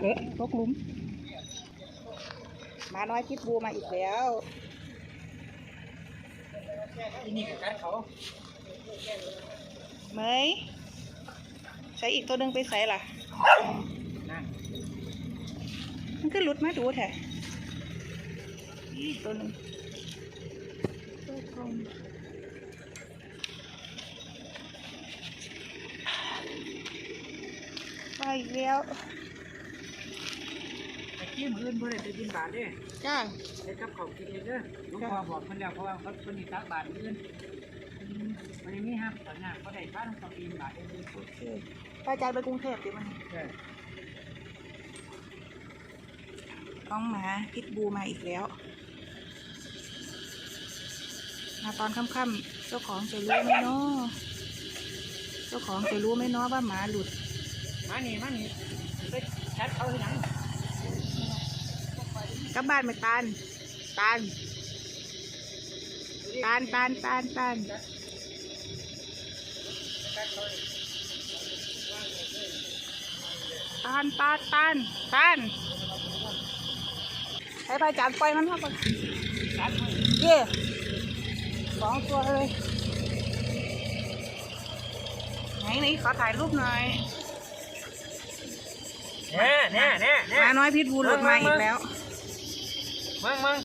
เอ๊ะตกหลุมหมาน้อยพิษบูมาอีกแล้วที่นี่กับการเขาเมยใช้อีกตัวหนึ่งไปใส่ล่ะนั่นมันก็หลุดมาดูแท้อีกตัวหนึ่งตัวกลมไปอีกแล้ว ตะกี้มืออื่นเพื่อนไปบินบาทเด้จ้าไปกับเขากินเองเด้อหลวงพ่อบอกเพิ่นแล้วเพราะว่าเขาคนนี้ตักบาทมื้ออื่นมันยังมีครับตอนนี้เขาได้ค่าต้องเขาบินบาทเองโอเคไปอาจารย์ไปกรุงเทพดิมันใช่น้องหมาพิษบูมาอีกแล้ว มาตอนค่ำๆเจ้าของจะรู้ไหมเนาะเจ้าของจะรู้ไหมเนาะว่าหมาหลุด มานี่มานี่ไปชัดเขาที่ไหน กลับบ้านไปตาลตาลตาลตาลตาลตาลตาลตาลตาลตาลให้พระอาจารย์ปล่อยมันเข้าไปชัดเขาเย่สองตัวเลย ไหนไหนขอถ่ายรูปหน่อยแน่แน่แน่หมาน้อยพิษบูหลุดมาอีกแล้ว mang mang.